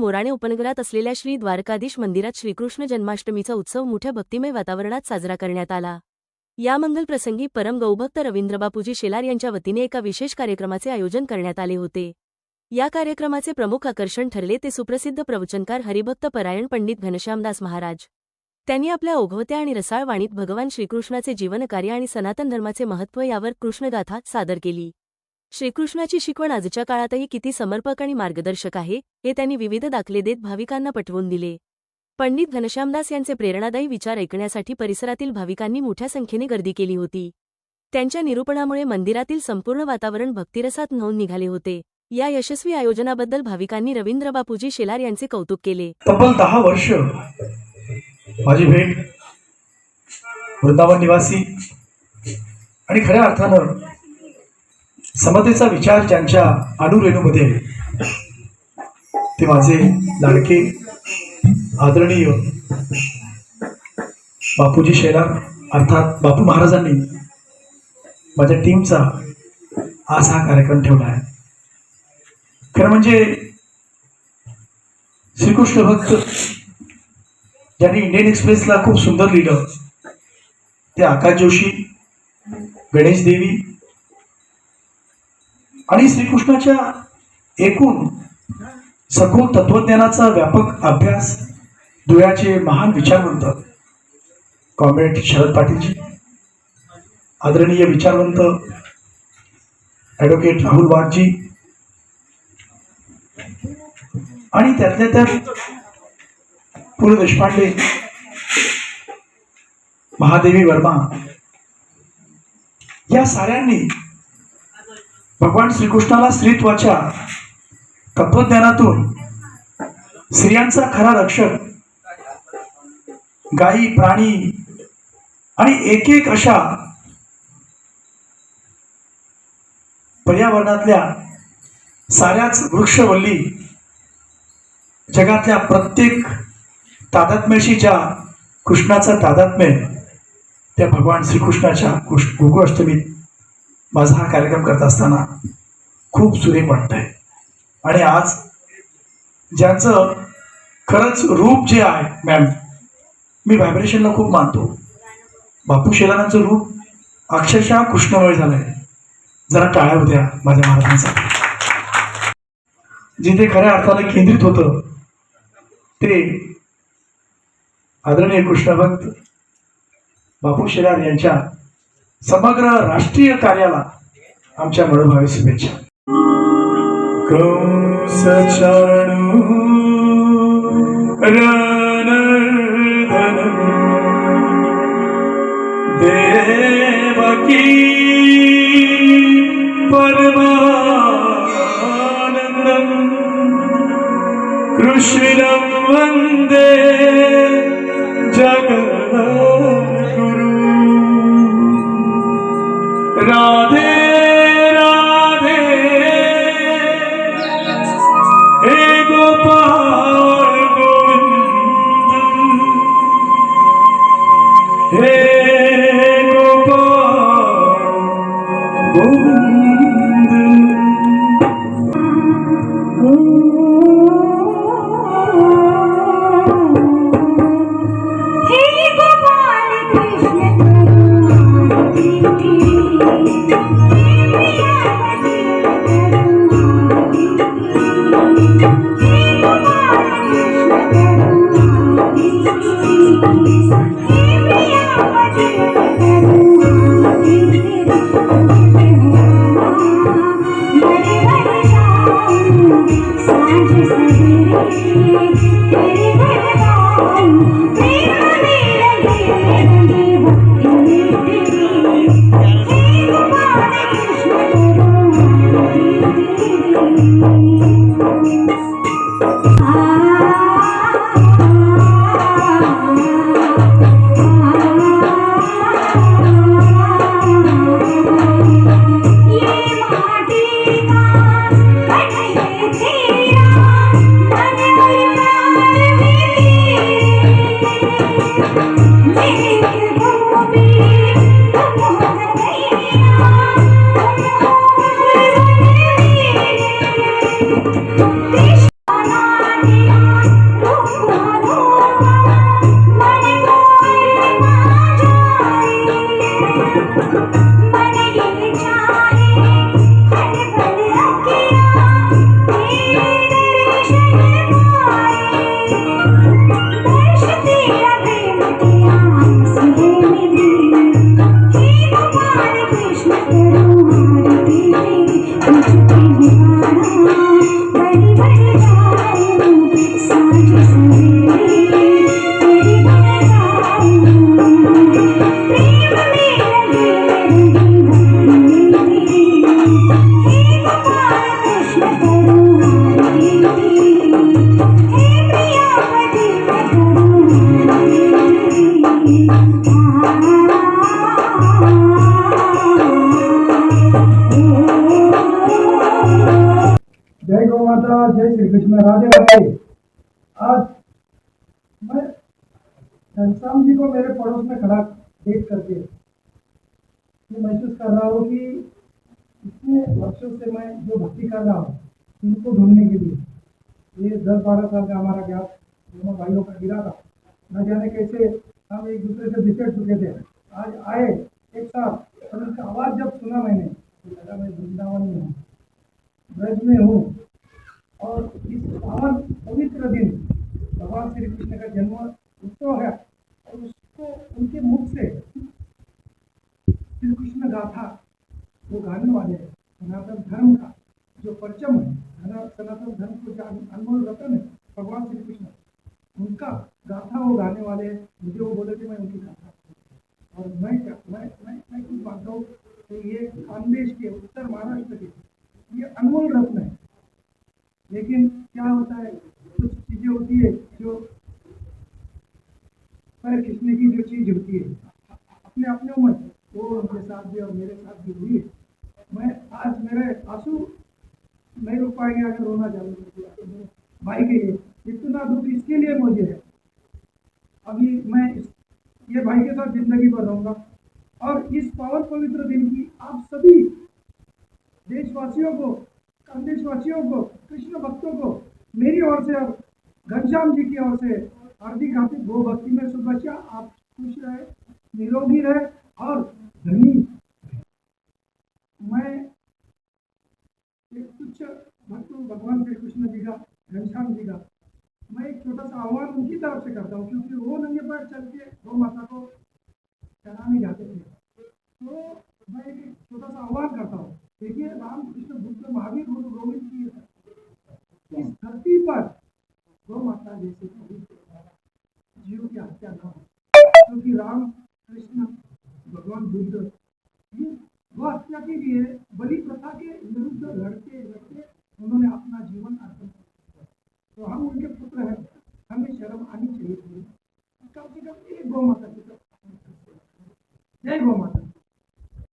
मोराणे उपनगरात असलेल्या श्री द्वारकाधीश मंदिरात श्रीकृष्ण जन्माष्टमीचा उत्सव मोठ्या भक्तिमय वातावरणात साजरा करण्यात आला. या मंगलप्रसंगी परम गौभक्त रवींद्रबापूजी शेलार यांच्या वतीने एका विशेष कार्यक्रमाचे आयोजन करण्यात आले होते. या कार्यक्रमाचे प्रमुख आकर्षण ठरले ते सुप्रसिद्ध प्रवचनकार हरिभक्त परायण पंडित घनश्यामदास महाराज. त्यांनी आपल्या ओघवत्या आणि रसाळ वाणीत भगवान श्रीकृष्णाचे जीवनकार्य आणि सनातन धर्माचे महत्त्व यावर कृष्णगाथा सादर केली. श्रीकृष्णाची शिकवण आजच्या काळातही किती समर्पक आणि मार्गदर्शक आहे हे त्यांनी विविध दाखले देत भाविकांना पटवून दिले. पंडित घनश्यामदास यांचे प्रेरणादायी विचार ऐकण्यासाठी परिसरातील भाविकांनी मोठ्या संख्येने गर्दी केली होती. त्यांच्या निरूपणामुळे मंदिरातील संपूर्ण वातावरण भक्तिरसात नोंद निघाले होते. या यशस्वी आयोजनाबद्दल भाविकांनी रवींद्र बापूजी शेलार यांचे कौतुक केले. तब्बल दहा वर्ष माझी भेट वृंदावन निवासी आणि खऱ्या अर्थानं समतेचा विचार ज्यांच्या अनुरेणूमध्ये. ते माझे लाडके आदरणीय बापूजी शेलार अर्थात बापू महाराजांनी माझ्या टीमचा आज हा कार्यक्रम ठेवला आहे. खरं म्हणजे श्रीकृष्ण भक्त ज्यांनी इंडियन एक्सप्रेसला खूप सुंदर लिहिलं ते आकाश जोशी गणेश देवी आणि श्रीकृष्णाच्या एकूण सखोल तत्वज्ञानाचा व्यापक अभ्यास धुळ्याचे महान विचारवंत कॉम्रेड शरद पाटीलजी. आदरणीय विचारवंत ॲडव्होकेट राहुल वाघजी. आणि त्यातल्या त्यात पु ल देशपांडे महादेवी वर्मा. या साऱ्यांनी भगवान श्रीकृष्णाला स्त्रीत्वाच्या तत्वज्ञानातून स्त्रियांचा खरा रक्षक गायी प्राणी आणि एक एक अशा पर्यावरणातल्या साऱ्याच वृक्षवल्ली जगातल्या प्रत्येक तादात्म्याशी ज्या कृष्णाचा तादात्म्य त्या भगवान श्रीकृष्णाच्या कृष्ण गोकुळाष्टमीत माझा हा कार्यक्रम करत असताना खूप सुरेख वाटत आहे आणि आज ज्यांचं खरंच रूप जे आहे मॅम मी व्हायब्रेशनला खूप मानतो. बापू शेलानाचं रूप अक्षरशः कृष्णमय झालं आहे जरा टाळ्या होत्या माझ्या महाराजांचा. जिथे खऱ्या अर्थाने केंद्रित होतं ते आदरणीय कृष्णभक्त बापू शेलार यांच्या समग्र राष्ट्रीय कार्याला आमच्या मनोभावी शुभेच्छा. कंस चाणू देवकी परमानन्दम् कृष्णं वन्दे जगद्गुरु গোবিন্দ कृष्ण राधे राधे आज मैं घनश्याम जी को मेरे पड़ोस में खड़ा देख करके ये महसूस कर रहा हूँ कि इतने वर्षों से मैं जो भक्ति कर रहा हूँ, इनको ढूँढने के लिए, ये दस बारह साल का हमारा गैप दोनों भाइयों का गिरा था। न जाने कैसे हम एक दूसरे से बिछड़ चुके थे। आज आए, एक साथ, और उनका आवाज़ जब सुना मैंने तो लगा मैं वृंदावन में हूँ, ब्रज में हूँ और इस पावन पवित्र दिन, भगवान श्री कृष्ण का जन्म उत्सव है, और उसको उनके मुख से श्री कृष्ण गाथा वो गाने वाले हैं। सनातन धर्म का जो परचम है सनातन धर्म को जो अनमोल रतन है भगवान श्री कृष्ण। उनका गाथा वो गाने वाले हैं। मुझे वो बोले थे, मैं उनकी गाथा और मैं क्या, मैं मैं मैं कुछ मानता हूँ कि ये खानदेश के उत्तर महाराष्ट्र के ये अनमोल रत्न है। लेकिन क्या होता है, कुछ चीज़ें होती है जो पैर खींचने की जो चीज़ होती है। अपने अपने उम्र वो उनके साथ भी और मेरे साथ भी हुई मैं आज मेरे आँसू नहीं रुक पाएँगे अगर रोना चालू कर दिया। तो मेरे भाई के लिए इतना दुख इसके लिए मुझे है। अभी मैं ये भाई के साथ ज़िंदगी भर रहूँगा और इस पावन पवित्र दिन की आप सभी देशवासियों को देशवासियों को कृष्ण भक्तों को मेरी ओर से और घनश्याम जी की ओर से हार्दिक हार्दिक गो भक्ति में शुभेच्छा आप खुश रहे, निरोगी रहे और धनी मैं एक तुच्छ भक्त हूँ, भगवान श्री कृष्ण जी का, घनश्याम जी का। मैं एक छोटा सा आह्वान उनकी तरफ़ से करता हूँ, क्योंकि वो नंगे पैर चल के गौ माता को चढ़ाने जाते थे। तो मैं एक छोटा सा आह्वान करता हूँ। देखिए राम कृष्ण बुद्ध महावीर गुरु गोविंद विरुद्ध। ये हत्या के लिए बलि प्रथा के विरुद्ध लड़ते लड़ते उन्होंने अपना जीवन अर्पण किया तो हम उनके पुत्र हैं। हमें शर्म आनी चाहिए। कम से कम एक गौ माता की तरफ़ जय गौ माता।